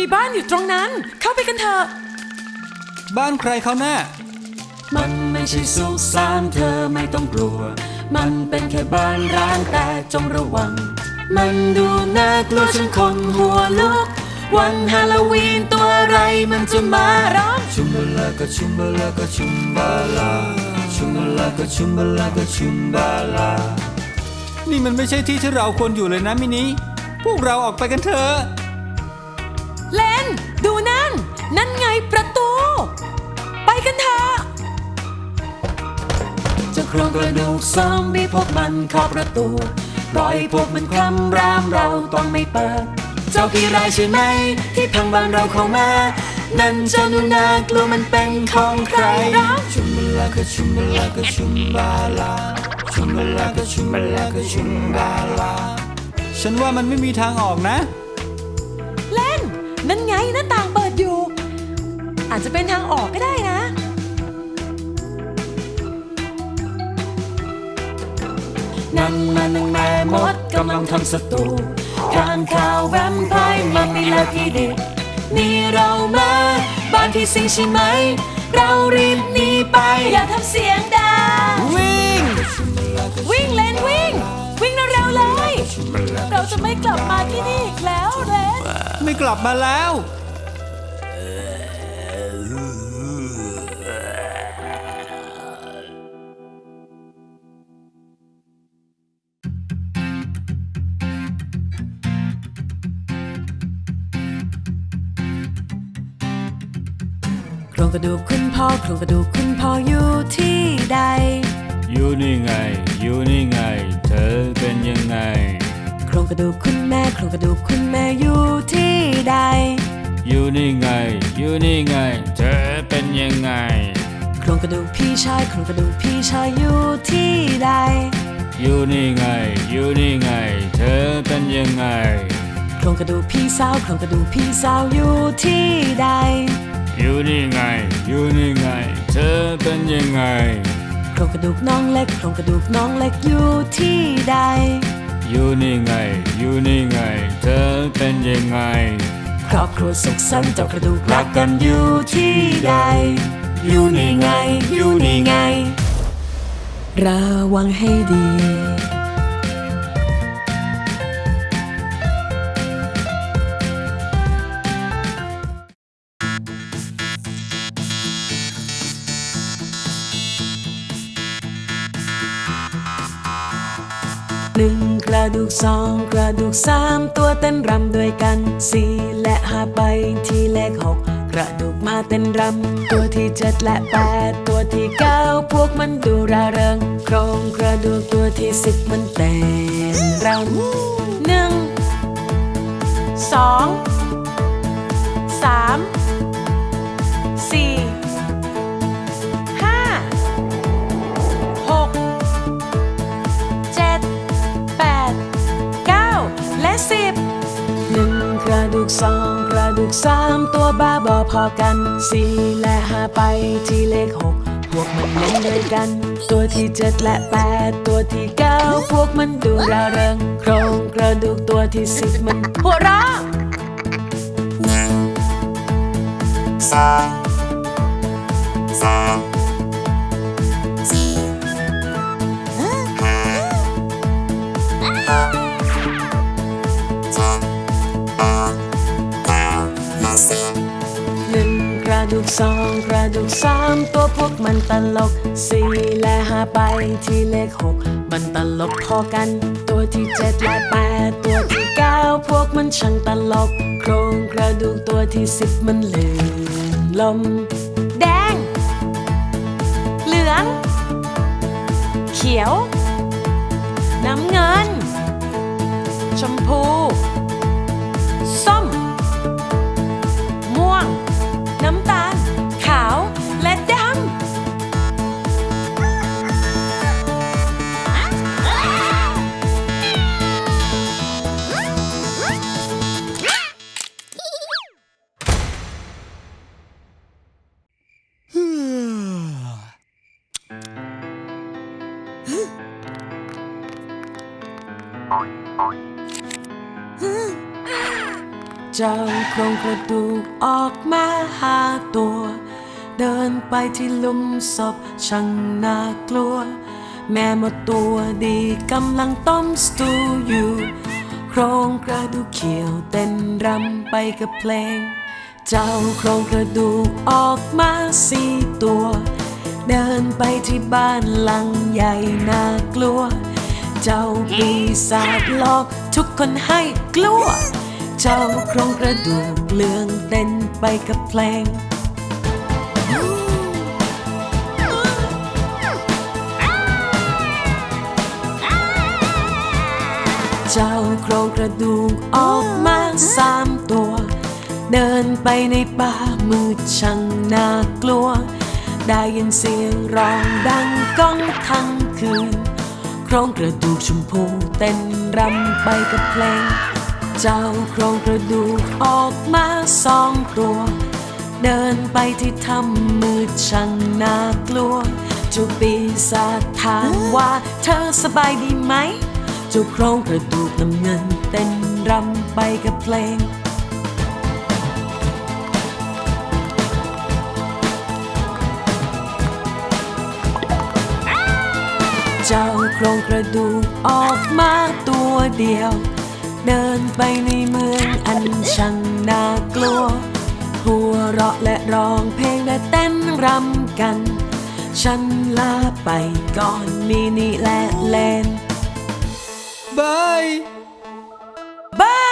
มีบ้านอยู่ตรงนั้น เข้าไปกันเถอะ บ้านใครเขาแน่มันไม่ใช่สุสานเธอไม่ต้องกลัว มันเป็นแค่บ้านร้างแต่จงระวัง มันดูน่ากลัวจนคนหัวลุก วันฮาโลวีนตัวอะไรมันจะมาร้องชุมบลากะชุมบลากะชุมบาลา ชุมบลากะชุมบลากะชุมบาลา นี่มันไม่ใช่ที่ที่เราควรอยู่เลยนะมินิพวกเราออกไปกันเถอะ กระดูกซอมบี้พวกมันเคาประตูปล่อยพวกมันคลำรามเราต้องไม่เปิด เจ้าพี่รายใช่ไหม ที่พังบ้านเราเข้ามานั่นเจ้าหนูนากลัวมันเป็นของใครร้องชุมบลากะชุมบลากะชุมบาลา ชุมบลากะชุมบลากะชุมบาลา ฉันว่ามันไม่มีทางออกนะ เล่น นั่นไงหน้าต่างเปิดอยู่ อาจจะเป็นทางออกก็ได้นะ นั่นมันนแม่มดกำลังทำศัตรูข้างข่าวแวมไพร์มันมีลาพีเด็กนี่เรามาบ้านที่สิงใช่ไหม เรารีบหนีไปอย่าทำเสียงดังวิ่ง วิ่งเล่นวิ่ง วิ่งเร็วๆเลย เราจะไม่กลับมาที่นี่อีกแล้วเลนไม่กลับมาแล้ว รงกระดูกคุณพ่อโครงกระดูกคุณพ่ออยู่ที่ใด อยู่นี่ไง อยู่นี่ไง เธอเป็นยังไง โครงกระดูกคุณแม่โครงกระดูกคุณแม่อยู่ที่ใด อยู่นี่ไง อยู่นี่ไง เธอเป็นยังไง โครงกระดูกพี่ชายโครงกระดูกพี่ชายอยู่ที่ใด อยู่นี่ไง อยู่นี่ไง เธอเป็นยังไง โครงกระดูกพี่สาวโครงกระดูกพี่สาวอยู่ที่ใด ยังไง โครงกระดูกน้องเล็ก โครงกระดูกน้องเล็กอยู่ที่ใด อยู่นี่ไง อยู่นี่ไง เธอเป็นยังไง ครอบครัวสุขสันต์เจ้ากระดูกรักกันอยู่ที่ใด อยู่นี่ไง อยู่นี่ไง ระวังให้ดี หนึ่งกระดูกสองกระดูกสามตัวเต้นรำด้วยกันสี่และห้าไปที่เลขหกกระดูกมาเต้นรำตัวที่เจ็ดและแปดตัวที่เก้าพวกมันดูราเริงโครงกระดูกตัวที่สิบมันเต้นรำหนึ่งสองสาม สามตัวบ้าบอพอกันสี่และห้าไปที่เลขหกพวกมันเล่นด้วยกัน ตัวที่เจ็ดและแปดตัวที่เก้าพวกมันดูราเริงโครงกระดูกตัวที่สิบมันหัวเราะสามสาม กระดูกสองกระดูกสามตัวพวกมันตลกสี่และห้าไปที่เลขหกมันตลกพอกัน ตัวที่เจ็ดและแปดตัวที่เก้าพวกมันช่างตลก โครงกระดูกตัวที่สิบมันลื่นลม แดง เหลือง เขียว น้ำเงิน ชมพู ส้ม ม่วง น้ำตาล เจ้าโครงกระดูกออกมาหาตัว เดินไปที่หลุมศพช่างน่ากลัว แม่หมดตัวดีกำลังต้มสตูอยู่ โครงกระดูกเขียวเต้นรำไปกับเพลง เจ้าโครงกระดูกออกมาสี่ตัว เดินไปที่บ้านหลังใหญ่น่ากลัว เจ้าปีศาจหลอกทุกคนให้กลัว เจ้าโครงกระดูกเลืองเต้นไปกับเพลงเจ้าโครงกระดูกออกมาสามตัว เดินไปในป่ามืดช่างน่ากลัว ได้ยินเสียงร้องดังก้องทั้งคืน โครงกระดูกชมพูเต้นรำไปกับเพลง เจ้าโครงกระดูกออกมาสองตัว เดินไปที่ถ้ำมืดช่างน่ากลัวจูปีศาจถามว่าเธอสบายดีไหมเจ้าโครงกระดูกน้ำเงินเต้นรำไปกับเพลงเจ้าโครงกระดูกออกมาตัวเดียว เดินไปในเมืองอันช่างน่ากลัว หัวเราะและร้องเพลงและเต้นรำกัน ฉันลาไปก่อนมินิและเลนบายบาย